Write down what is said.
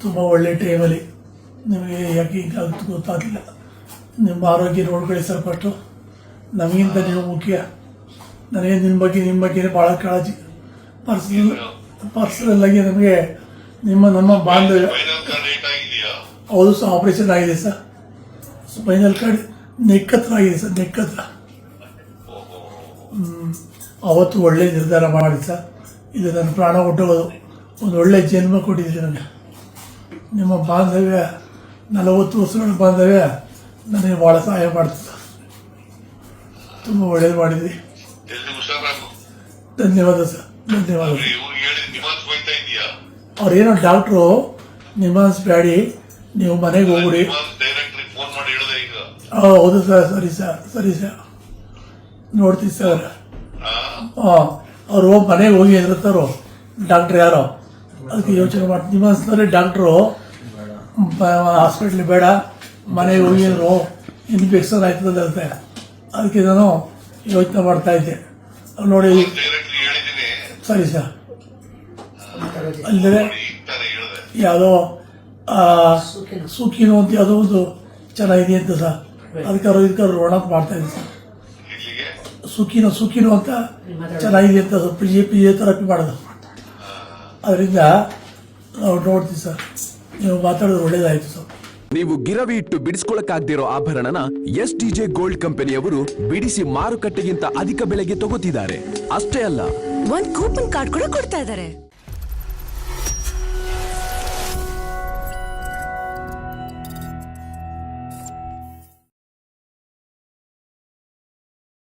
ತುಂಬ ಒಳ್ಳೆ ಟೈಮಲ್ಲಿ ನಿಮಗೆ ಯಾಕೆ ಇದಾಗುತ್ತೆ ಗೊತ್ತಾಗಲಿಲ್ಲ. ನಿಮ್ಮ ಆರೋಗ್ಯ ನೋಡ್ಕೊಳ್ಳಿ ಸರ್ ನಮಗಿಂತ ನೀವು ಮುಖ್ಯ. ನನಗೆ ನಿಮ್ಮ ಬಗ್ಗೆ ನಿಮ್ಮ ಬಗ್ಗೆ ಭಾಳ ಕಾಳಜಿ. ಪರ್ಸನಲ್ ಪರ್ಸನಲ್ ಆಗಿ ನಮಗೆ ನಿಮ್ಮ, ನಮ್ಮ ಬಾಂಧವ್ಯ. ಹೌದು ಸರ್ ಆಪರೇಷನ್ ಆಗಿದೆ ಸರ್ ಸ್ಪೈನಲ್ ಕಾರ್ಡ್ ನೆಕ್ ಹತ್ರ ಆಗಿದೆ ಸರ್ ನೆಕ್ ಹತ್ರ. ಹ್ಮ್. ಅವತ್ತು ಒಳ್ಳೆ ನಿರ್ಧಾರ ಮಾಡಿ ಸರ್ ಇದು ನನ್ನ ಪ್ರಾಣ ಹುಟ್ಟೋದು ಒಂದು ಒಳ್ಳೆ ಜನ್ಮ ಕೊಟ್ಟಿದ್ದೀರಿ ನನಗೆ. ನಿಮ್ಮ ಬಾಂಧವ್ಯ ನಲವತ್ತು ವರ್ಷಗಳ ಬಾಂಧವ್ಯ ನನಗೆ ಭಾಳ ಸಹಾಯ ಮಾಡ್ತದೆ. ತುಂಬ ಒಳ್ಳೇದು ಮಾಡಿದ್ರಿ ಧನ್ಯವಾದ ಸರ್. ಧನ್ಯವಾದ. ಅವ್ರೇನೋ ಡಾಕ್ಟ್ರು ನಿಮಾನ್ಸ್ ಬ್ಯಾಡಿ ನೀವು ಮನೆಗೆ ಹೋಗ್ಬಿಡಿ. ಹೌದು ಸರ್ ಸರಿ ಸರ್ ಸರಿ ಸರ್. ನೋಡ್ತೀವಿ ಸರ್? ಹಾಂ. ಅವ್ರು ಮನೆಗೆ ಹೋಗಿ ಎದುರುತ್ತಾರೋ ಡಾಕ್ಟ್ರ್ ಯಾರೋ? ಅದಕ್ಕೆ ಯೋಚನೆ ಮಾಡಿ ನಿಮ್ಮನ್ಸ್ತಾರೆ ಡಾಕ್ಟ್ರು ಹಾಸ್ಪಿಟ್ಲಿಗೆ ಬೇಡ ಮನೆಗೆ ಹೋಗಿದ್ರು ಇನ್ಫೆಕ್ಷನ್ ಆಯ್ತದೆ ಅಂತ. ಅದಕ್ಕೆ ನಾನು ಯೋಚನೆ ಮಾಡ್ತಾ ಇದ್ದೆ. ನೋಡಿ ಸರಿ ಸರ್. ಅಲ್ಲದೆ ಯಾವುದೋ ಸುಖಿನೋ ಅಂತ ಯಾವುದೋ ಒಂದು ಚೆನ್ನಾಗಿದೆ ಅಂತ ಸರ್. ಅದಕ್ಕೆ ಇದಕ್ಕಾರು ರೋಣ ಮಾಡ್ತಾ ಇದ್ದೆ ಸರ್. ಸುಖಿನೋ ಸುಖಿನೋ ಅಂತ ಚೆನ್ನಾಗಿದೆ ಅಂತ P G P G therapy ಮಾಡೋದು. ಅದರಿಂದ ನಾವು ನೋಡ್ತೀವಿ ಸರ್. ನೀವು ಮಾತಾಡೋದು ಒಳ್ಳೇದಾಯಿತು ಸರ್. ನೀವು ಗಿರವಿ ಇಟ್ಟು ಬಿಡಿಸ್ಕೊಳಕ್ಕಾಗ್ದಿರೋ ಆಭರಣನ ಎಸ್ ಟಿ ಜೆ ಗೋಲ್ಡ್ ಕಂಪನಿಯವರು ಬಿಡಿಸಿ ಮಾರುಕಟ್ಟೆಗಿಂತ ಅಧಿಕ ಬೆಲೆಗೆ ತಗೋತಿದ್ದಾರೆ. ಅಷ್ಟೇ ಅಲ್ಲ. ಒಂದ್ ಕೂಪನ್ ಕಾರ್ಡ್ ಕೂಡ ಕೊಡ್ತಾ ಇದಾರೆ.